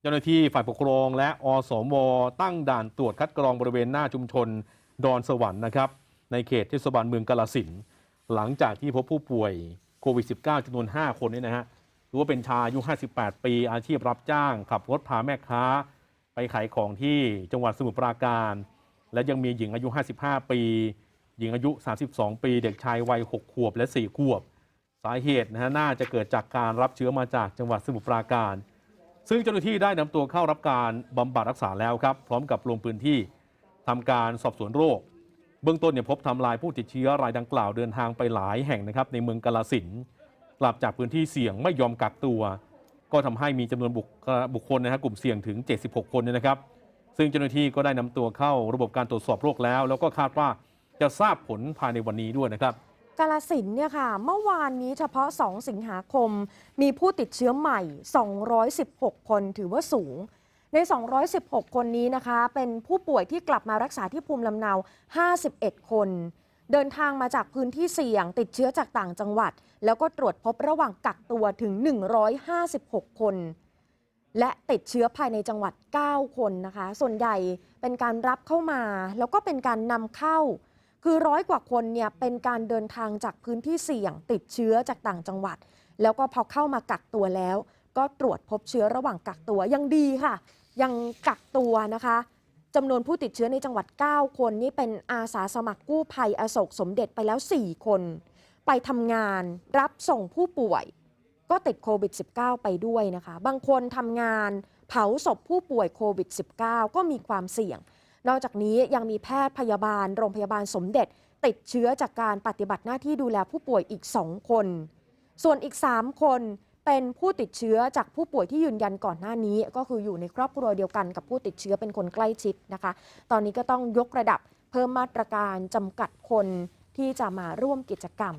เจ้าหน้าที่ฝ่ายปกครองและอสมตั้งด่านตรวจคัดกรองบริเวณหน้าชุมชน ดอนสวรรค์นะครับในเขตเทศบาลเมืองกาลสินหลังจากที่พบผู้ป่วยโควิด -19 จำนวน 5 คนนี่นะฮะถือว่าเป็นชายอายุ 58 ปี อาชีพรับจ้าง ขับรถพาแม่ค้า ไปขายของที่จังหวัดสมุทรปราการ และยังมีหญิงอายุ 55 ปี หญิงอายุ 32 ปี เด็กชายวัย 6 ขวบและ 4 ขวบ สาเหตุนะฮะน่าจะเกิดจากการรับเชื้อมาจากจังหวัดสมุทรปราการ ซึ่งเจ้าหน้าที่ได้นำตัวเข้ารับการบำบัดรักษาแล้วครับ พร้อมกับลงพื้นที่ทำการสอบสวนโรค เบื้องต้นเนี่ยพบทำลายผู้ติดเชื้อรายดังกล่าวเดินทางไปหลายแห่งนะครับในเมืองกาลสินกลับจากพื้นที่เสี่ยงไม่ยอมกักตัว ก็ทำให้มีจำนวนบุคบคลนะฮะกลุ่มเสี่ยงถึง 76 คนเนี่ยนะครับ ซึ่งเจ้าหน้าที่ก็ได้นำตัวเข้าระบบการตรวจสอบโรคแล้ว แล้วก็คาดว่าจะทราบผลภายในวันนี้ด้วยนะครับ กาลสินเนี่ยค่ะ เมื่อวานนี้เฉพาะ 2 สิงหาคม มีผู้ติดเชื้อใหม่ 216 คนถือว่าสูง ใน 216 คนนี้นะคะ เป็นผู้ป่วยที่กลับมารักษาที่ภูมิลำเนา 51 คน เดินทางมาจากพื้นที่เสี่ยง ติดเชื้อจากต่างจังหวัด แล้วก็ตรวจพบระหว่างกักตัวถึง 156 คน และติดเชื้อภายในจังหวัด 9 คนนะคะ ส่วนใหญ่เป็นการรับเข้ามา แล้วก็เป็นการนำเข้า คือร้อยกว่าคนเนี่ยเป็นการเดินทางจากพื้นที่เสี่ยงติดเชื้อจากต่างจังหวัด แล้วก็พอเข้ามากักตัวแล้ว ก็ตรวจพบเชื้อระหว่างกักตัวยังดีค่ะ ยังกักตัวนะคะจำนวนผู้ติดเชื้อในจังหวัด 9 คนนี่เป็นอาสาสมัครกู้ภัยอโศกสมเด็จไปแล้ว 4 คน ไปทำงานรับส่งผู้ป่วย ก็ติดโควิด -19 ไปด้วยนะคะ บางคนทำงานเผาศพผู้ป่วยโควิด -19 ก็มีความเสี่ยง นอกจากนี้ยังมีแพทย์พยาบาล โรงพยาบาลสมเด็จ ติดเชื้อจากการปฏิบัติหน้าที่ดูแลผู้ป่วยอีก 2 คน ส่วนอีก 3 คนเป็นผู้ติดเชื้อจากผู้ป่วยที่ยืนยันก่อนหน้านี้ ก็คืออยู่ในครอบครัวเดียวกันกับผู้ติดเชื้อเป็นคนใกล้ชิดนะคะ ตอนนี้ก็ต้องยกระดับเพิ่มมาตรการจำกัดคนที่จะมาร่วมกิจกรรม